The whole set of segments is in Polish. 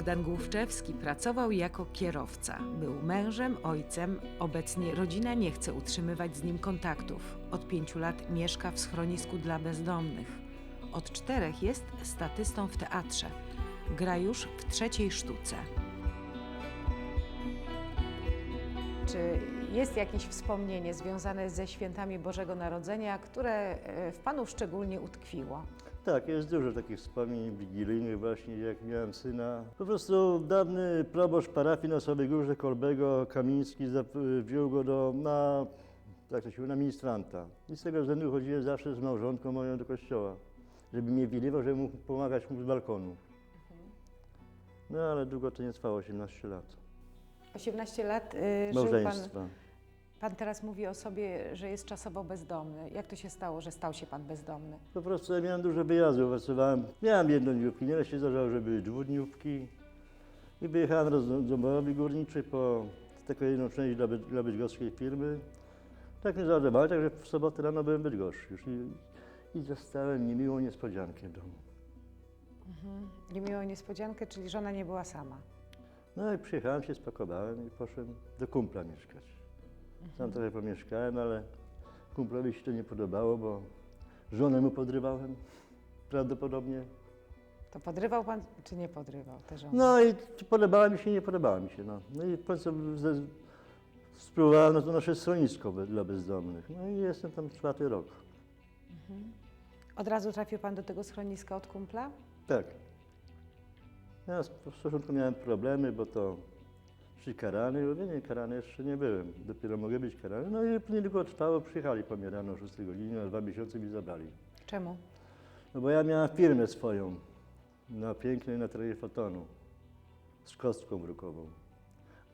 Bogdan Główczewski pracował jako kierowca. Był mężem, ojcem. Obecnie rodzina nie chce utrzymywać z nim kontaktów. Od pięciu lat mieszka w schronisku dla bezdomnych. Od czterech jest statystą w teatrze. Gra już w trzeciej sztuce. Czy jest jakieś wspomnienie związane ze świętami Bożego Narodzenia, które e, w Panu szczególnie utkwiło? Tak, jest dużo takich wspomnień wigilijnych właśnie, jak miałem syna. Po prostu dawny proboszcz parafii na Sowej Górze Kolbego, Kamiński, wziął go do, na, jak to się mówi, na ministranta. I z tego względu chodziłem zawsze z małżonką moją do kościoła, żeby mnie widywał, żeby mógł pomagać mu z balkonu. No ale długo to nie trwało, 18 lat. 18 lat y, żył pan, Małżeństwa. Pan teraz mówi o sobie, że jest czasowo bezdomny. Jak to się stało, że stał się pan bezdomny? Po prostu ja miałem dużo wyjazdów, pracowałem. Miałem jednodniówki, nieraz się zdarzało, że były dwudniówki. I wyjechałem do Morawi Górniczej po taką jedną część dla, dla bydgoskiej firmy. Tak mnie załadowali, także w sobotę rano byłem w Bydgoszczy już i, i zostałem niemiłą niespodziankę w domu. Niemiłą niespodziankę, czyli żona nie była sama. No i przyjechałem się, spakowałem i poszedłem do kumpla mieszkać. Sam trochę pomieszkałem, ale kumplowi się to nie podobało, bo żonę mu podrywałem prawdopodobnie. To podrywał pan, czy nie podrywał tę żonę? No i podobała mi się, nie podobała mi się. No, no i w końcu ze- spróbowałem na to nasze schronisko be- dla bezdomnych. No i jestem tam czwarty rok. Od razu trafił pan do tego schroniska od kumpla? Tak. Ja z z początku miałem problemy, bo to czy karany, mówię, nie, karany jeszcze nie byłem. Dopiero mogę być karany. No i niedługo trwało, przyjechali po mnie rano o 6 godzinie, na dwa miesiące mi zabrali. Czemu? No bo ja miałem firmę swoją na pięknej na terenie Fotonu z kostką brukową.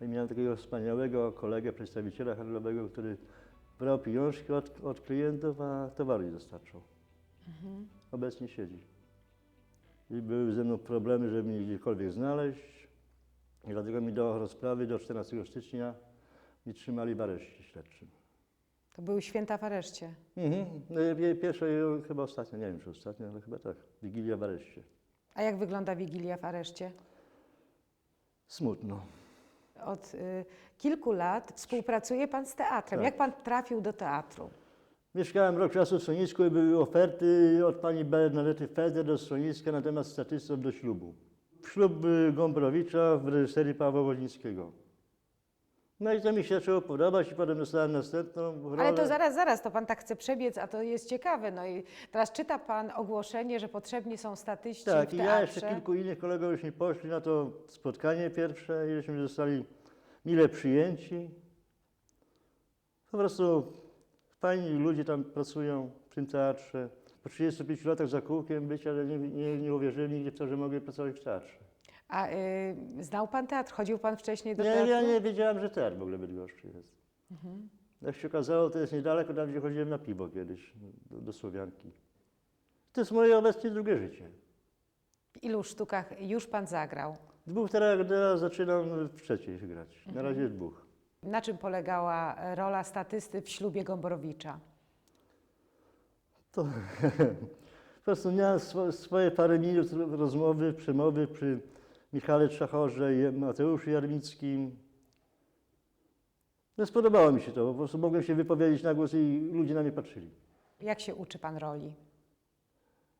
No i miałem takiego wspaniałego kolegę, przedstawiciela handlowego, który brał pieniążki od, od klientów, a towary dostarczał. Obecnie siedzi. I były ze mną problemy, żeby mnie gdziekolwiek znaleźć. I dlatego mi do rozprawy do 14 stycznia mi trzymali w areszcie śledczym. To były święta w areszcie. Mhm. No, i Pierwsze i chyba ostatnie, nie wiem czy ostatnie, ale chyba tak. Wigilia w areszcie. A jak wygląda Wigilia w areszcie? Smutno. Od y, kilku lat współpracuje pan z teatrem. Tak. Jak pan trafił do teatru? Mieszkałem rok czasu w schronisku i były oferty od pani Bernadety Feder do schroniska na temat statystów do ślubu. Ślub Gombrowicza w reżyserii Pawła Wodzińskiego. No i to mi się zaczęło podobać i potem dostałem następną rolę. Ale to zaraz, zaraz, to pan tak chce przebiec, a to jest ciekawe. No i teraz czyta pan ogłoszenie, że potrzebni są statyści Tak, w i teatrze. ja jeszcze kilku innych kolegów już nie poszli na to spotkanie pierwsze i żeśmy zostali mile przyjęci. Po prostu fajni ludzie tam pracują w tym teatrze. Po 35 latach za kółkiem być, ale nie, nie, nie nigdzie w to, że mogę pracować w teatrze. A y, znał pan teatr? Chodził pan wcześniej do Nie, teatru? ja nie wiedziałem, że teatr w ogóle Bydgoszczy jest. Jak się okazało, to jest niedaleko, tam gdzie chodziłem na piwo kiedyś, do, do Słowianki. To jest moje obecnie drugie życie. W ilu sztukach już pan zagrał? Dwóch teraz, teraz zaczynam w trzeciej grać. Na razie dwóch. Na czym polegała rola statysty w ślubie Gombrowicza? To po prostu miałem swo, swoje parę minut rozmowy, przemowy przy Michale Trzachorze i Mateuszu Jarmickim. No spodobało mi się to, po prostu mogłem się wypowiedzieć na głos i ludzie na mnie patrzyli. Jak się uczy pan roli?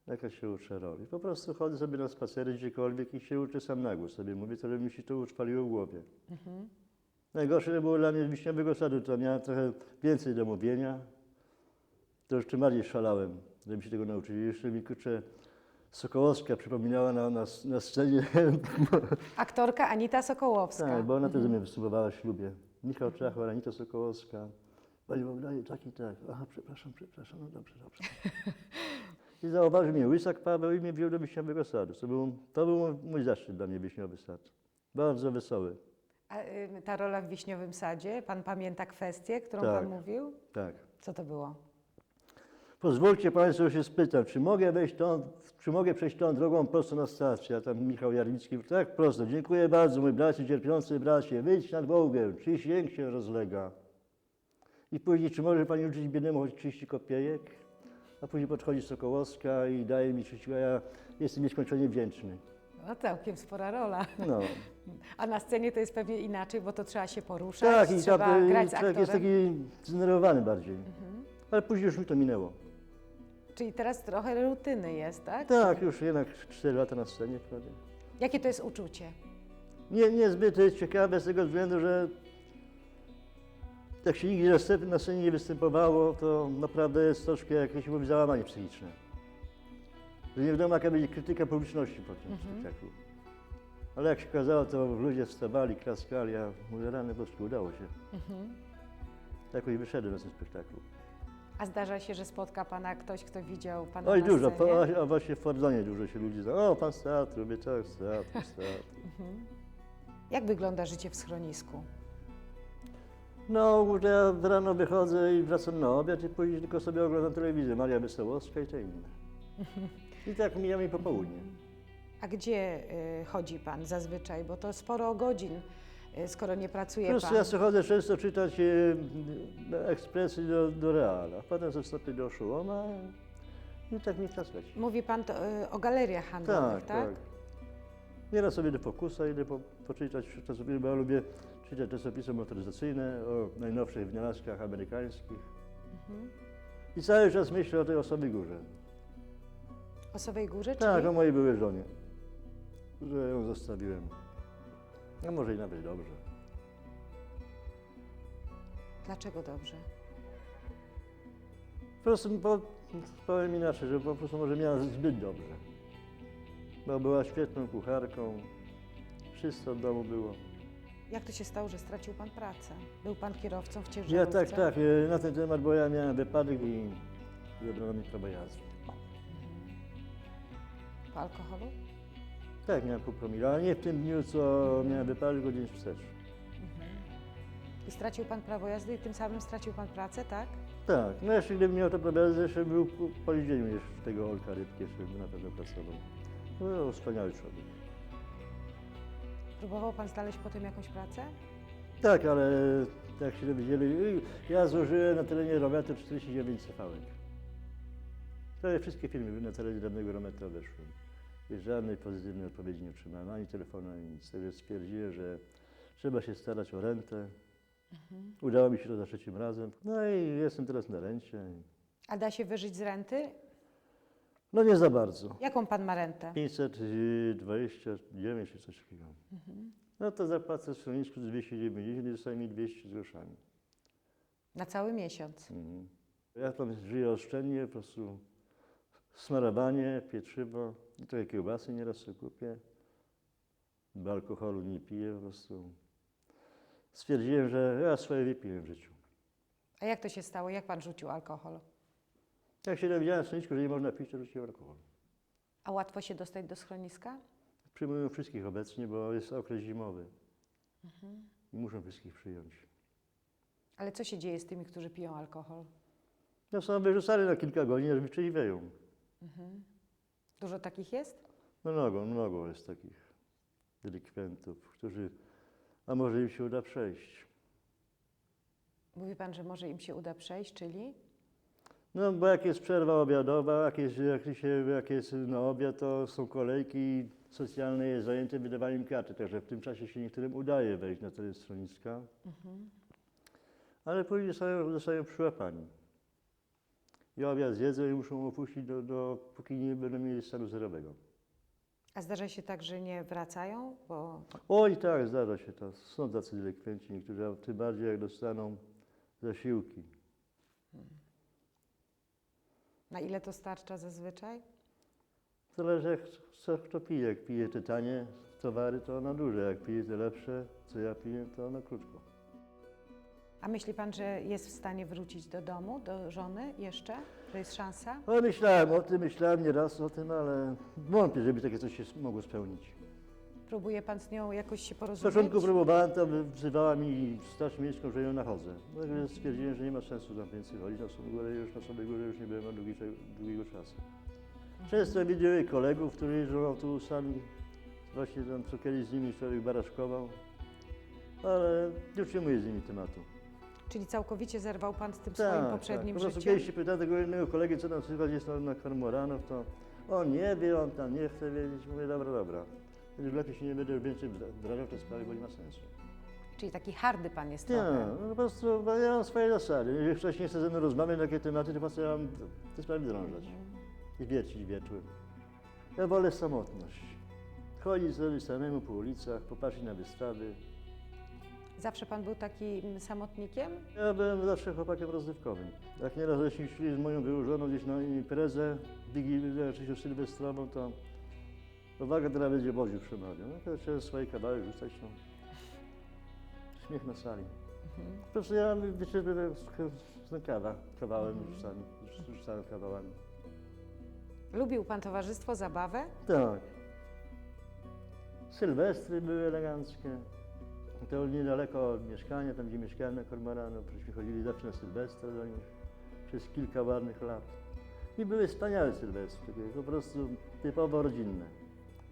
Jaka się uczę roli? Po prostu chodzę sobie na spacery gdziekolwiek i się uczę sam na głos sobie. Mówię, to żeby mi się to utrwaliło w głowie. Najgorsze to było dla mnie z Wiśniowego Sadu, to miałem trochę więcej do mówienia. To tym bardziej szalałem, żeby się tego nauczyć. Jeszcze mi kurczę Sokołowska przypominała na, na, na scenie. Aktorka Anita Sokołowska. tak, bo ona też ze mnie występowała w ślubie. Michał Czachor, Anita Sokołowska. Pani Bogdanie, tak i tak. Aha, przepraszam, przepraszam, no dobrze, dobrze. I zauważył mnie Łysak Paweł i mnie wziął do Wiśniowego Sadu. To był, to był mój zaszczyt dla mnie Wiśniowy Sad. Bardzo wesoły. A y, ta rola w Wiśniowym Sadzie, pan pamięta kwestię, którą Tak. pan mówił? Tak. Co to było? Pozwólcie Państwo się spytać, czy mogę wejść tą, czy mogę przejść tą drogą prosto na stację? A tam Michał Jarlicki, tak prosto, dziękuję bardzo mój bracie, cierpiący bracie, wyjdź nad Wołgę, jęk się rozlega. I później, czy może Pani uczyć biednemu choć 30 kopiejek? A później podchodzi Sokołowska i daje mi 30, a ja jestem nieskończenie wdzięczny. No całkiem spora rola. No. A na scenie to jest pewnie inaczej, bo to trzeba się poruszać, Tak, i trzeba tam, grać z aktorem. jest taki zdenerwowany bardziej. Mhm. Ale później już mi to minęło. Czyli teraz trochę rutyny jest, tak? Tak, już jednak 4 lata na scenie prawie. Jakie to jest uczucie? Nie, niezbyt jest ciekawe z tego względu, że jak się nigdzie na scenie, na scenie nie występowało, to naprawdę jest troszkę jakieś mówi, załamanie psychiczne. Że nie wiadomo jaka będzie krytyka publiczności po tym spektaklu. Ale jak się okazało, to ludzie wstawali, klaskali, a mówię, rany boskie, udało się. Jakoś wyszedłem na tym spektaklu. A zdarza się, że spotka Pana ktoś, kto widział Pana Oj, na dużo, scenie? po, a właśnie w Fordonie dużo się ludzi zna. O, pan z teatru, mówię, tak, z teatru, z teatru. Jak wygląda życie w schronisku? No, że ja rano wychodzę i wracam na obiad i później tylko sobie oglądam telewizję. Maria Wesołowska i te inne. I tak mija mi popołudnie. A gdzie y, chodzi Pan zazwyczaj? Bo to sporo godzin, skoro nie pracuje prostu Pan. ja sobie chodzę często czytać e, ekspresy do, do Reala. Potem ze stopy do Szułoma i tak mi czas leci. Mówi Pan to, y, o galeriach handlowych, Tak, tak? tak. Nieraz sobie do Fokusa idę po, poczytać czasopisy, bo ja lubię czytać czasopisy motoryzacyjne o najnowszych wynalazkach amerykańskich. Mhm. I cały czas myślę o tej osobie górze. O Sowej Górze, Tak, czyli o mojej byłej żonie, że ją zostawiłem. A może i nawet dobrze. dlaczego dobrze? Po prostu po, powiem inaczej, że po prostu może miała zbyt dobrze. Bo była świetną kucharką, wszystko w domu było. Jak to się stało, że stracił Pan pracę? Był Pan kierowcą w Ja ciężarówce? tak, tak, e, na ten temat, bo ja miałem wypadek i zabrano mi prawo jazdy. Po alkoholu? Tak, miałem pół promila, ale nie w tym dniu, co miałem wypadek, go dzień wstecz. I stracił Pan prawo jazdy i tym samym stracił Pan pracę, tak? Tak, no jeszcze gdybym miał to prawo jazdy, jeszcze był po- po jeździeniu jeszcze tego Olka Rybki, jeszcze bym na pewno pracował. No, był wspaniały człowiek. Próbował Pan znaleźć potem jakąś pracę? Tak, ale jak się dowiedzieli, y, ja złożyłem na terenie Rometu 49 cefałek. Prawie wszystkie firmy na terenie danego Rometu odeszłem. Żadnej pozytywnej odpowiedzi nie otrzymałem, ani telefonu, ani nic. Także stwierdziłem, że trzeba się starać o rentę. Udało mi się to za trzecim razem. No i jestem teraz na rencie. A da się wyżyć z renty? No nie za bardzo. Jaką Pan ma rentę? 529 czy coś takiego. No to zapłacę w schronisku 290 i zostaje mi 200 z groszami. Na cały miesiąc. Mhm. Ja tam żyję oszczędnie, po prostu smarowanie, pieczywo, i trochę kiełbasy nieraz sobie kupię. Bo alkoholu nie piję po prostu. Stwierdziłem, że ja swoje wypiłem w życiu. A jak to się stało? Jak Pan rzucił alkohol? Jak się dowiedziałem w schronisko, że nie można pić, to rzuciłem alkohol. A łatwo się dostać do schroniska? Przyjmują wszystkich obecnie, bo jest okres zimowy. I muszą wszystkich przyjąć. Ale co się dzieje z tymi, którzy piją alkohol? No są wyrzucane na kilka godzin, aż wytrzeźwieją. Dużo takich jest? No mnogo, mnogo jest takich delikwentów, którzy, a może im się uda przejść. Mówi Pan, że może im się uda przejść, czyli? No bo jak jest przerwa obiadowa, jak jest, jak się, jak jest na obiad, to są kolejki socjalne, jest zajęte wydawaniem karty, także w tym czasie się niektórym udaje wejść na teren schroniska. Ale później zostają, zostają przyłapani. I obiad zjedzą i muszą opuścić, do, do, póki nie będą mieli stanu zerowego. A zdarza się tak, że nie wracają? Bo Oj tak, zdarza się to. Są tacy delikwenci niektórzy, a tym bardziej jak dostaną zasiłki. na ile to starcza zazwyczaj? Zależy jak co kto pije. Jak pije te tanie towary, to na duże. Jak pije te lepsze, co ja piję, to na krótko. A myśli Pan, że jest w stanie wrócić do domu, do żony jeszcze? Że jest szansa? No myślałem o tym, myślałem nieraz o tym, ale wątpię, żeby takie coś się mogło spełnić. Próbuje Pan z nią jakoś się porozumieć? początku próbowałem, to wzywała mi Straż Miejską, że ją nachodzę. I stwierdziłem, że nie ma sensu tam więcej chodzić. Na sobie górę już na sobie górę już nie byłem od długi, długiego czasu. Często widziałem kolegów, którzy jeżdżą autobusami, właśnie tam co kiedyś z nimi człowiek baraszkował, ale nie utrzymuję z nimi tematu. Czyli całkowicie zerwał Pan z tym swoim poprzednim Po prostu życiem? kiedyś się pytałem tego jednego kolegi, co tam słychać jest na, na Kormoranów, to on nie wie, on tam nie chce wiedzieć. Mówię, dobra, dobra. Już lepiej się nie będę więcej wdra- wdrażał w te sprawy, bo nie ma sensu. Czyli taki hardy pan jest Nie, trochę. no po prostu bo ja mam swoje zasady. Jeżeli ktoś nie chce ze mną rozmawiać na takie tematy, to po co ja mam te sprawy drążać i wiercić wieczór. Ja wolę samotność. Chodzić sobie samemu po ulicach, popatrzeć na wystawy. Zawsze pan był takim samotnikiem? Ja byłem zawsze chłopakiem rozrywkowym. Jak nieraz żeśmy szli z moją wyłożoną gdzieś na imprezę, wigilię, oczywiście sylwestrową, to uwaga, teraz będzie Boziu przemawiał. No to trzeba swoje kawałek rzucać, no. Śmiech na sali. Po prostu ja, byłem z- z kawa, kawałem rzucami, rzucałem kawałami. Lubił pan towarzystwo, zabawę? Tak. Sylwestry były eleganckie. To niedaleko od mieszkania, tam gdzie mieszkałem na Kormorano, żeśmy chodzili zawsze na Sylwestra do nich przez kilka ładnych lat. I były wspaniałe Sylwestry, po prostu typowo rodzinne.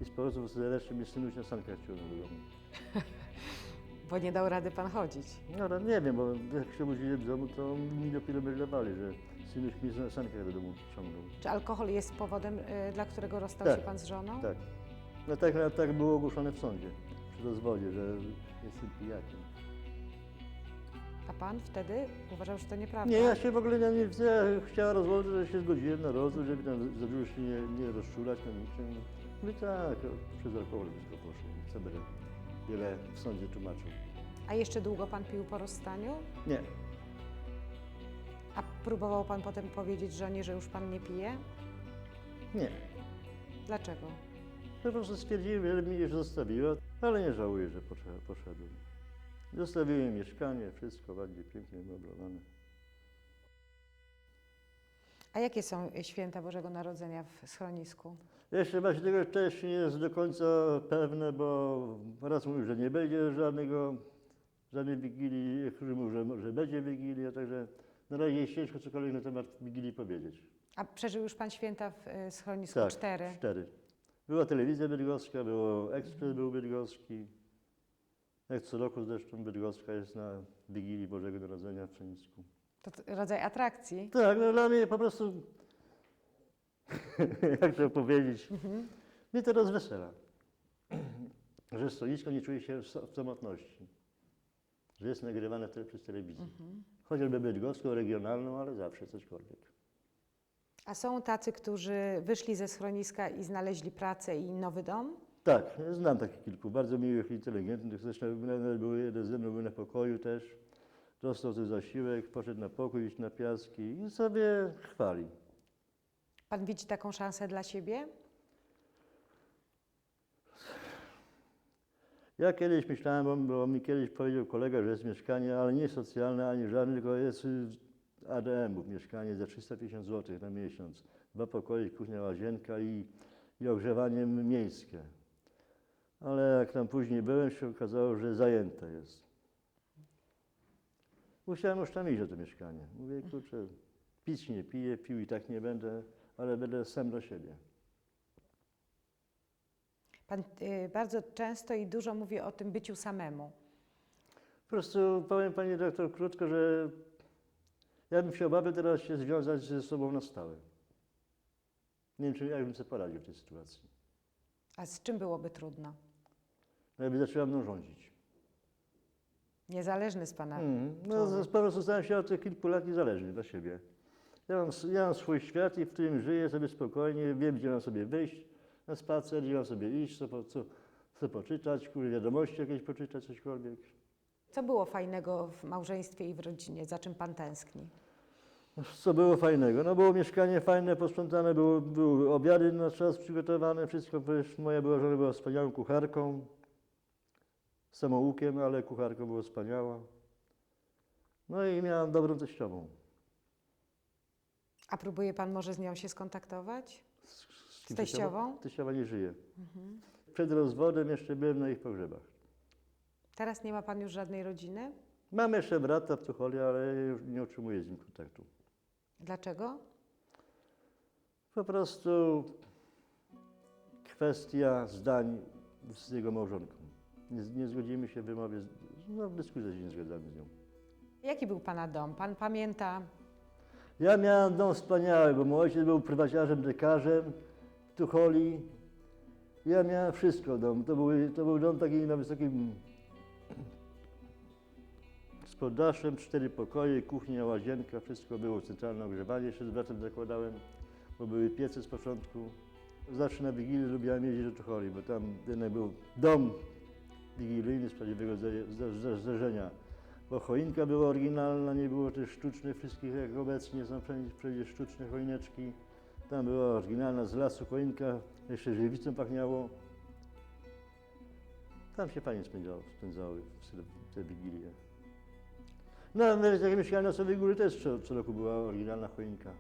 I z powodu zresztą mnie synuś na sankach ciągnął do domu. Bo nie dał rady pan chodzić. No ale nie wiem, bo jak się budziłem w domu, to mi dopiero meldowali, że synuś mnie na sankach do domu ciągnął. Czy alkohol jest powodem, y, dla którego rozstał Tak, się pan z żoną? Tak. No tak, no, tak było ogłoszone w sądzie rozwodzie, że jestem pijakiem. A pan wtedy uważał, że to nieprawda? Nie, ja się w ogóle nie, nie ja chciałem rozwodu, że się zgodziłem na rozwód, żeby tam za dużo się nie, nie rozczulać na niczym. No i tak, przez alkohol wszystko poszło. Co będę wiele w sądzie tłumaczył. A jeszcze długo pan pił po rozstaniu? Nie, A próbował pan potem powiedzieć żonie, że już pan nie pije? nie. Dlaczego? Po prostu stwierdziłem, że mnie już zostawiła, ale nie żałuję, że posze- poszedłem. Zostawiłem mieszkanie, wszystko ładnie, pięknie umeblowane. A jakie są y, święta Bożego Narodzenia w schronisku? Jeszcze właśnie tego też nie jest do końca pewne, bo raz mówił, że nie będzie żadnego, żadnej wigilii, którzy mówią, że, że będzie wigilia, także na razie jest ciężko cokolwiek na temat wigilii powiedzieć. A przeżył już pan święta w y, schronisku Tak, cztery? Cztery. Była telewizja bydgoska, było ekspres był bydgoski. Jak co roku zresztą bydgoska jest na Wigilii Bożego Narodzenia w Przenisku. To t- rodzaj atrakcji. Tak, no dla mnie po prostu, jak to powiedzieć, mnie to rozwesela. że stolisko nie czuje się w sa- w samotności. Że jest nagrywane te, przez telewizję. Chociażby bydgoską, regionalną, ale zawsze cośkolwiek. A są tacy, którzy wyszli ze schroniska i znaleźli pracę i nowy dom? Tak, znam takich kilku, bardzo miłych, inteligentnych. Zresztą był jeden ze mną był na pokoju też. Dostał ten zasiłek, poszedł na pokój, iść na piaski i sobie chwali. Pan widzi taką szansę dla siebie? Ja kiedyś myślałem, bo, bo mi kiedyś powiedział kolega, że jest mieszkanie, ale nie socjalne ani żadne, tylko jest ADM-ów mieszkanie za 350 zł na miesiąc. Dwa pokoje, kuchnia, łazienka i, i ogrzewanie miejskie. Ale jak tam później byłem, się okazało, że zajęte jest. Musiałem już tam iść do to mieszkanie. Mówię, kurczę, pić nie piję, pił i tak nie będę, ale będę sam do siebie. Pan y, bardzo często i dużo mówi o tym byciu samemu. Po prostu powiem Pani doktor krótko, że ja bym się obawiał teraz się związać ze sobą na stałe. Nie wiem, czy jak bym sobie poradził w tej sytuacji. A z czym byłoby trudno? Jakby zaczęła mną rządzić. Niezależny z pana. Mhm. No, człowiek. po prostu stałem się od tych kilku lat niezależny dla siebie. Ja mam, s- ja mam swój świat i w którym żyję sobie spokojnie, wiem, gdzie mam sobie wyjść na spacer, gdzie mam sobie iść, co, po- co, co poczytać, kurde, wiadomości jakieś poczytać, cośkolwiek. Co było fajnego w małżeństwie i w rodzinie? Za czym pan tęskni? Co było fajnego? No było mieszkanie fajne, posprzątane, było, były obiady na czas przygotowane, wszystko, przecież moja była żona była wspaniałą kucharką, samoukiem, ale kucharką była wspaniała. No i miałam dobrą teściową. A próbuje pan może z nią się skontaktować? Z, Z kim teściową? Teściowa nie żyje. Przed rozwodem jeszcze byłem na ich pogrzebach. Teraz nie ma pan już żadnej rodziny? Mam jeszcze brata w Tucholi, ale już nie utrzymuję z nim kontaktu. Dlaczego? Po prostu kwestia zdań z jego małżonką. Nie, nie zgodzimy się w wymowie, z- no w dyskusji się nie zgadzamy z nią. Jaki był pana dom? Pan pamięta? Ja miałem dom wspaniały, bo mój ojciec był prywaciarzem, lekarzem w Tucholi. Ja miałem wszystko w domu. To był, to był dom taki na wysokim... Z poddaszem, cztery pokoje, kuchnia, łazienka, wszystko było. Centralne ogrzewanie jeszcze z bratem zakładałem, bo były piece z początku. Zawsze na Wigilię lubiłem jeździć do Czocholi, bo tam jednak był dom wigilijny z prawdziwego zderzenia. Bo choinka była oryginalna, nie było też sztucznych wszystkich jak obecnie są wszędzie sztuczne choineczki. Tam była oryginalna z lasu choinka, jeszcze żywicą pachniało. Tam się fajnie spędzały te- te wigilie. No, nawet jak mieszkałem na Sowej Góry też co, co roku była oryginalna choinka.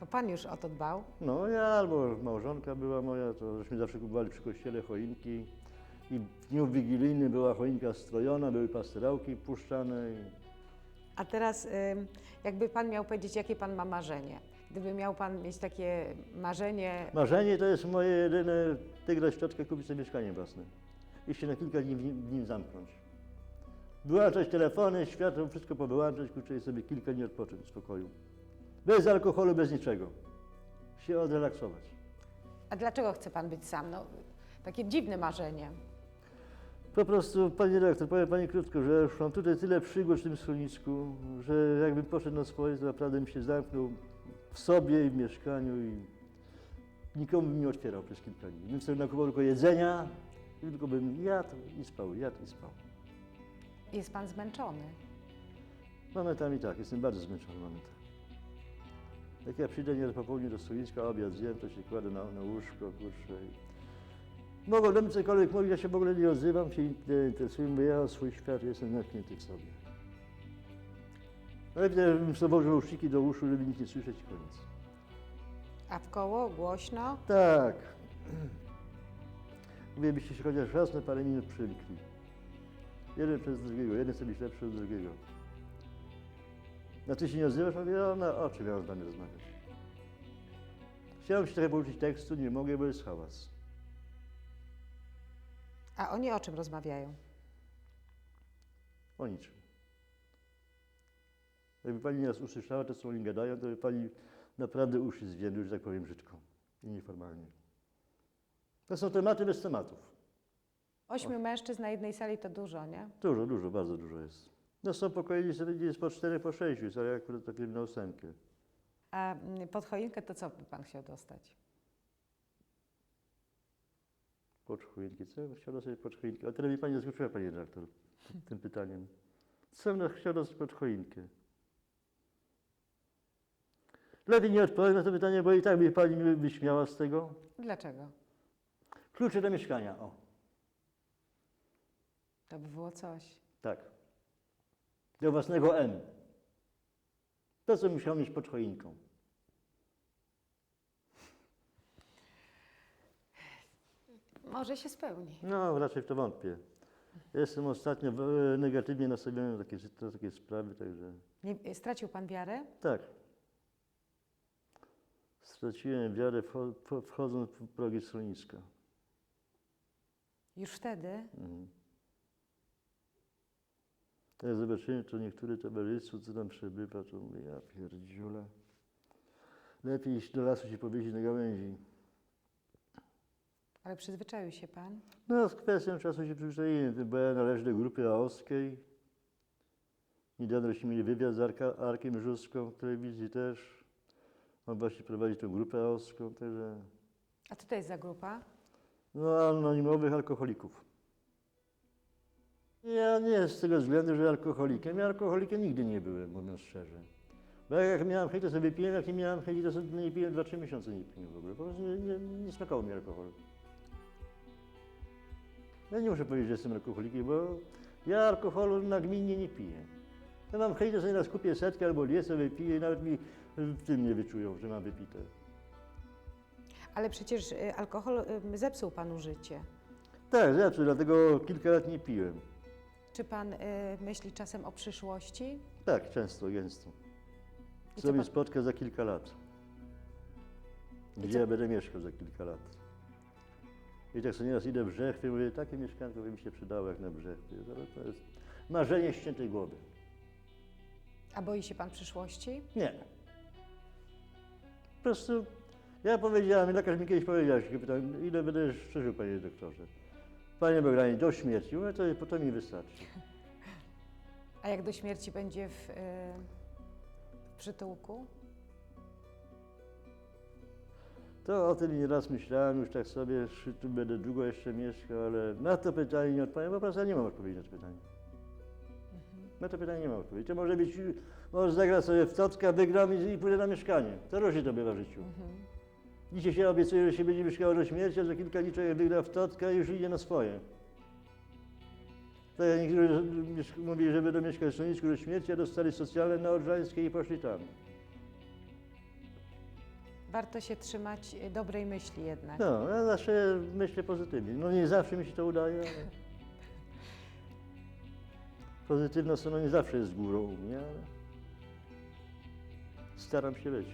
To pan już o to dbał? No ja albo małżonka była moja, to żeśmy zawsze kupowali przy kościele choinki. I w dniu wigilijnym była choinka strojona, były pasterałki puszczane. I... A teraz, ym, jakby pan miał powiedzieć, jakie pan ma marzenie? Gdyby miał pan mieć takie marzenie, Marzenie to jest moje jedyne, wygrać szczotkę, kupić sobie mieszkanie własne. I się na kilka dni w nim, w nim zamknąć. Wyłączać telefony, światło, wszystko powyłączać, kurczę, i sobie kilka dni odpocząć w spokoju. Bez alkoholu, bez niczego. Się odrelaksować. a dlaczego chce pan być sam? No, takie dziwne marzenie. Po prostu, panie dyrektor, powiem pani krótko, że już mam tutaj tyle przygód w tym schronisku, że jakbym poszedł na swoje, to naprawdę bym się zamknął w sobie i w mieszkaniu i nikomu bym nie otwierał przez kilka dni. Bym sobie nakupował tylko jedzenia i tylko bym jadł i spał, jadł i spał. Jest pan zmęczony. Momentami tak, jestem bardzo zmęczony momentami. Jak ja przyjdę nie po południu do schroniska, obiad zjem, to się kładę na, na łóżko, kurczę. I... Mogą do mnie cokolwiek mówić, ja się w ogóle nie odzywam, się nie interesuję, bo ja o swój świat jestem zamknięty w sobie. Ale bym sobie włożył uszciki do uszu, żeby nic nie słyszeć i koniec. A w koło głośno? Tak. Mówię, byście się chociaż raz na parę minut przymkli. Jeden przez drugiego, jeden sobie lepszy od drugiego. Na ty się nie odzywasz? Mówię, ja na oczy miałem z nami rozmawiać. Chciałem się trochę pouczyć tekstu, nie mogę, bo jest hałas. A oni o czym rozmawiają? O niczym. Jakby pani nas usłyszała, to co oni gadają, to by pani naprawdę uszy zwiędły, że tak powiem brzydko i nieformalnie. To są tematy bez tematów. Ośmiu mężczyzn na jednej sali to dużo, nie? Dużo, dużo, bardzo dużo jest. No są pokoje, gdzie jest po cztery, po sześciu, jest, ale ja akurat takie na ósemkę. A mm, pod choinkę to co by pan chciał dostać? Pod choinki. Co ja bym chciał dostać pod choinkę? A tyle mi pani zaskoczyła, panie redaktor, tym pytaniem. Co bym chciał dostać pod choinkę? Lepiej nie odpowiem na to pytanie, bo i tak by pani mnie wyśmiała z tego. Dlaczego? Klucze do mieszkania, o, To by było coś. tak. Do własnego M. To, co musiał mieć pod choinką. Może się spełni. No, raczej w to wątpię. Jestem ostatnio e, negatywnie nastawiony na takie, na takie sprawy, także Nie, stracił pan wiarę? tak. Straciłem wiarę wcho- wcho- wchodząc w progi schroniska. Już wtedy? Mhm. Jak zobaczyłem, to niektóre towarzystwo, co tam przebywa, to mówię, ja pierdziule. Lepiej iść do lasu się powiedzieć na gałęzi. Ale przyzwyczaił się pan? No, z kwestią czasu się przyzwyczaiłem, bo ja należę do grupy aoskiej. Niedawno żeśmy mieli wywiad z Arka, Arkiem Żuską w telewizji też. On właśnie prowadzi tą grupę aoską, także... A co to jest za grupa? No, anonimowych alkoholików. Ja nie z tego względu, że alkoholikiem. Ja alkoholikiem nigdy nie byłem, mówiąc szczerze. Bo jak miałem chęć, to sobie piłem, jak nie miałem chęci, to sobie nie piłem 2-3 miesiące nie piłem w ogóle. Po prostu nie, nie, nie smakował mi alkohol. Ja nie muszę powiedzieć, że jestem alkoholikiem, bo ja alkoholu nagminnie nie piję. Ja mam chęć, to sobie raz kupię setkę albo dwie, sobie piję i nawet mi w tym nie wyczują, że mam wypite. Ale przecież y, alkohol y, zepsuł panu życie. Tak, zawsze, dlatego kilka lat nie piłem. Czy pan y, myśli czasem o przyszłości? Tak, często, gęsto. I Co mnie pan- spotka za kilka lat. Gdzie co- ja będę mieszkał za kilka lat. I tak sobie nieraz idę w Brzechwy, mówię, takie mieszkanko by mi się przydało jak na Brzechwy. Ale to jest marzenie ściętej głowy. A boi się pan przyszłości? Nie. Po prostu Ja powiedziałem, lekarz mi kiedyś powiedział, się pytałem, ile będę przeżył, panie doktorze. Panie Bogdanie, do śmierci. Mówię, to, to mi wystarczy. A jak do śmierci będzie w, y, w przytułku? To o tym nieraz myślałem, już tak sobie, czy tu będę długo jeszcze mieszkał, ale na to pytanie nie odpowiem, po prostu ja nie mam odpowiedzi na to pytanie. Na to pytanie nie mam odpowiedzi. To może być, może zagrać sobie w tocka, wygram i, i pójdę na mieszkanie. To różnie to bywa w życiu. Dzisiaj się obiecuje, że się będzie mieszkało do śmierci, a za kilka człowiek wygra w tocka i już idzie na swoje. Tak jak niektórzy mówili, że będą mieszkać w schronisku do śmierci, a dostali socjalne na Odrzańskiej i poszli tam. Warto się trzymać y, dobrej myśli jednak. No, ja zawsze myślę pozytywnie. No nie zawsze mi się to udaje, ale... Pozytywna strona nie zawsze jest górą u mnie, ale... Staram się być.